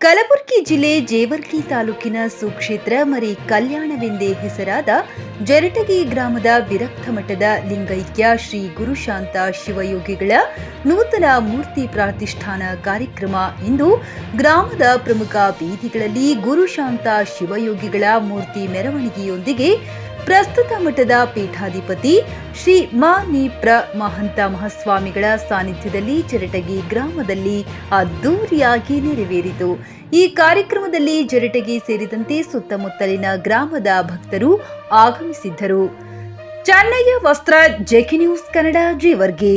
ಕಲಬುರಗಿ ಜಿಲ್ಲೆ ಜೇವರ್ಗಿ ತಾಲೂಕಿನ ಸುಕ್ಷೇತ್ರ ಮರಿ ಕಲ್ಯಾಣವೆಂದೇ ಹೆಸರಾದ ಜರಟಗಿ ಗ್ರಾಮದ ವಿರಕ್ತ ಮಠದ ಲಿಂಗೈಕ್ಯ ಶ್ರೀ ಗುರುಶಾಂತ ಶಿವಯೋಗಿಗಳ ನೂತನ ಮೂರ್ತಿ ಪ್ರಾತಿಷ್ಠಾನ ಕಾರ್ಯಕ್ರಮ ಇಂದು ಗ್ರಾಮದ ಪ್ರಮುಖ ಬೀದಿಗಳಲ್ಲಿ ಗುರುಶಾಂತ ಶಿವಯೋಗಿಗಳ ಮೂರ್ತಿ ಮೆರವಣಿಗೆಯೊಂದಿಗೆ ಪ್ರಸ್ತುತ ಮಠದ ಪೀಠಾಧಿಪತಿ ಶ್ರೀ ಮಾ ನೀಪ್ರ ಮಹಂತ ಮಹಾಸ್ವಾಮಿಗಳ ಸಾನ್ನಿಧ್ಯದಲ್ಲಿ ಜರಟಗಿ ಗ್ರಾಮದಲ್ಲಿ ಅದ್ದೂರಿಯಾಗಿ ನೆರವೇರಿತು. ಈ ಕಾರ್ಯಕ್ರಮದಲ್ಲಿ ಜರಟಗಿ ಸೇರಿದಂತೆ ಸುತ್ತಮುತ್ತಲಿನ ಗ್ರಾಮದ ಭಕ್ತರು ಆಗಮಿಸಿದ್ದರು. Chennayya Vastra, JK news Kannada, Jevargi.